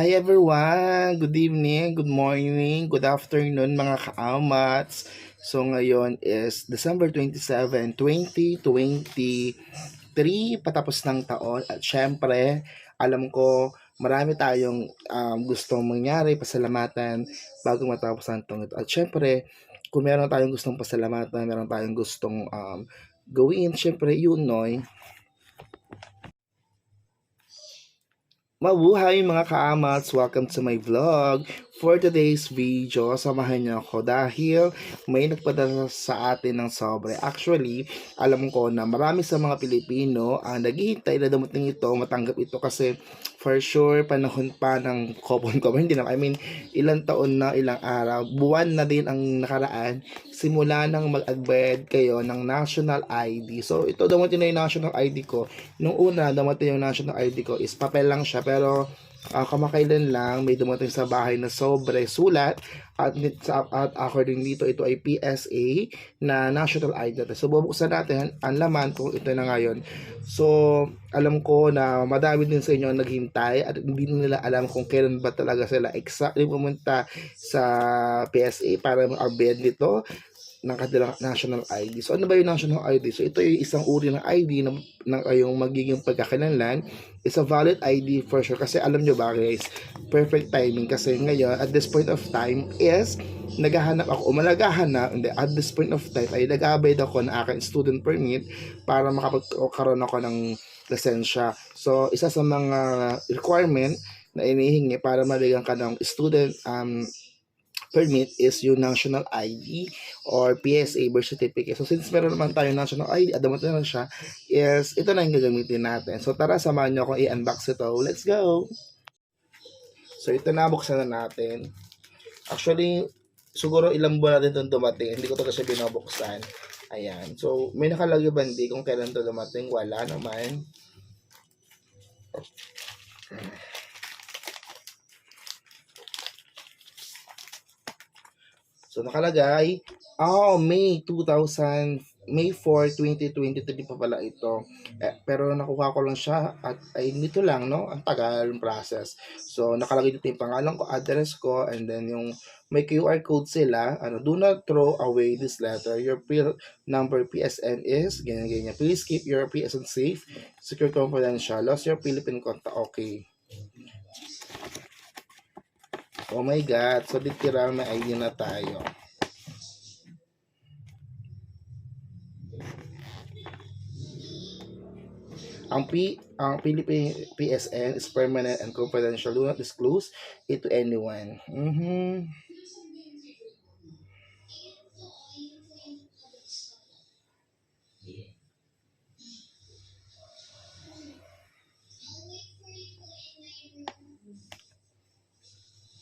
Hi everyone! Good evening, good morning, good afternoon mga kaamats. So ngayon is December 27, 2023, patapos ng taon. At syempre, alam ko marami tayong um, gustong mangyari, pasalamatan bago matapos ang taon ito. At syempre, kung meron tayong gustong pasalamatan, meron tayong gustong um, gawin, syempre yun, Noy, Mabuhay mga kaamats! Welcome to my vlog. For today's video, samahan niyo ako dahil may nagpadala sa atin ng sobre. Actually, alam ko na marami sa mga Pilipino ang naghihintay na dumating ito, matanggap ito kasi for sure, panahon pa ng kopon ko. Hindi na, I mean, ilang taon na, ilang araw, buwan na din ang nakaraan, simula nang mag-agbayad kayo ng national ID. So, ito dumating na yung national ID ko. Nung una, dumating yung national ID ko is papel lang siya, pero uh, kamakailan lang may dumating sa bahay na sobre sulat at, at according dito ito ay PSA na national ID natin. So bubuksan natin ang laman kung ito na ngayon. So alam ko na madami din sa inyo ang naghintay at hindi nila alam kung kailan ba talaga sila exactly pumunta sa PSA para mag-abed nito ng kanilang national ID. So ano ba yung national ID? So ito yung isang uri ng ID ng, ng kayong magiging pagkakalanlan. It's a valid ID for sure. Kasi alam nyo ba guys, perfect timing. Kasi ngayon, at this point of time is naghahanap ako, o malagahanap, hindi, at this point of time ay nag-abide ako ng aking student permit para makapagkaroon ako ng lisensya. So, isa sa mga requirement na inihingi para mabigyan ka ng student um, permit is yung national ID or PSA birth certificate. So since meron naman tayo national ID, adamat na lang siya, is ito na yung gagamitin natin. So tara, samahan nyo akong i-unbox ito. Let's go! So ito na, buksan na natin. Actually, siguro ilang buwan natin itong dumating. Hindi ko ito kasi binubuksan. Ayan. So, may nakalagay ba hindi kung kailan ito dumating? Wala naman. So, nakalagay, oh, May 2000, May 4, 2023 pa pala ito. Eh, pero nakuha ko lang siya at ay nito lang, no? Ang tagal ng process. So, nakalagay dito yung pangalan ko, address ko, and then yung may QR code sila. Ano, do not throw away this letter. Your PIL number PSN is, ganyan, ganyan. Please keep your PSN safe, secure confidential. Lost your Philippine contact. Okay. Oh my God. So, literal may ID na tayo. Ang P ang Philippine PSN is permanent and confidential. Do not disclose it to anyone. Mhm.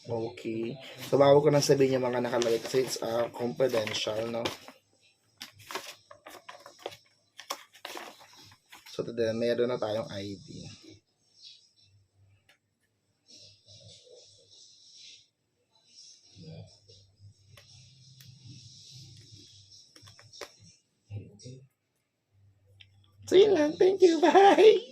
Okay. So, bago ko nang sabihin yung mga nakalagay kasi it's uh, confidential, no? So, today, meron na tayong ID. So, yun lang. Thank you. Bye!